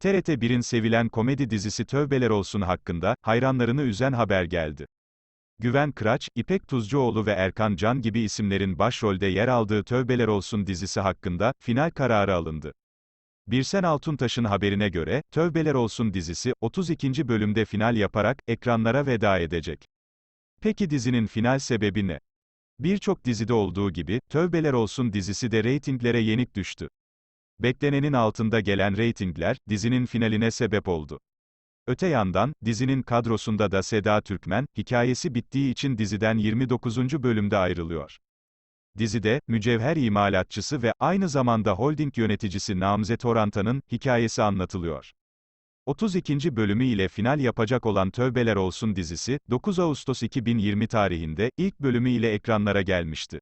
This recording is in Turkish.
TRT 1'in sevilen komedi dizisi Tövbeler Olsun hakkında, hayranlarını üzen haber geldi. Güven Kıraç, İpek Tuzcuoğlu ve Erkan Can gibi isimlerin başrolde yer aldığı Tövbeler Olsun dizisi hakkında, final kararı alındı. Birsen Altuntaş'ın haberine göre, Tövbeler Olsun dizisi, 32. bölümde final yaparak, ekranlara veda edecek. Peki dizinin final sebebi ne? Birçok dizide olduğu gibi, Tövbeler Olsun dizisi de reytinglere yenik düştü. Beklenenin altında gelen reytingler, dizinin finaline sebep oldu. Öte yandan, dizinin kadrosunda da Seda Türkmen, hikayesi bittiği için diziden 29. bölümde ayrılıyor. Dizide, mücevher imalatçısı ve aynı zamanda holding yöneticisi Namzet Oranta'nın hikayesi anlatılıyor. 32. bölümü ile final yapacak olan Tövbeler Olsun dizisi, 9 Ağustos 2020 tarihinde ilk bölümü ile ekranlara gelmişti.